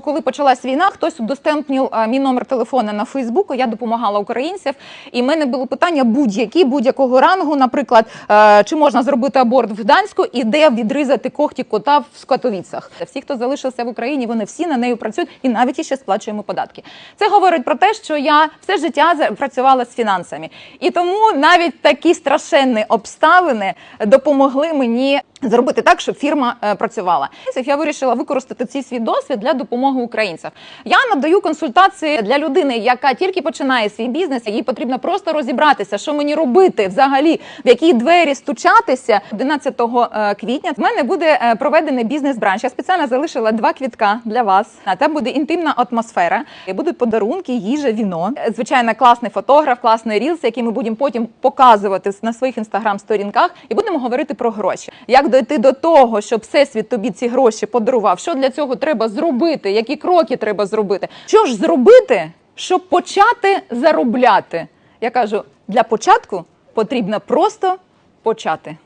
Коли почалась війна, хтось удостемпнив мій номер телефона на Фейсбуку. Я допомагала українцям, і в мене було питання будь-які, будь-якого рангу, наприклад, е, чи можна зробити аборт в Гданську і де відрізати когті кота в Скотовіцах. Всі, хто залишився в Україні, вони всі на неї працюють і навіть іще сплачуємо податки. Це говорить про те, що я все життя працювала з фінансами, і тому навіть такі страшенні обставини допомогли мені. Зробити так, щоб фірма е, працювала. Я вирішила використати цей свій досвід для допомоги українцям. Я надаю консультації для людини, яка тільки починає свій бізнес. Їй потрібно просто розібратися, що мені робити взагалі, в які двері стучатися. 11 е, квітня в мене буде е, проведений бізнес-бранч. Я спеціально залишила два квітка для вас. Там буде інтимна атмосфера. Будуть подарунки, їжа, віно. Е, Звичайно, класний фотограф, класний рілс, який ми будемо потім показувати на своїх інстаграм-сторінках, і будемо говорити про гроші. Як дойти до того, щоб всесвіт тобі ці гроші подарував? Що для цього треба зробити? Які кроки треба зробити? Що ж зробити, щоб почати заробляти? Я кажу, для початку потрібно просто почати.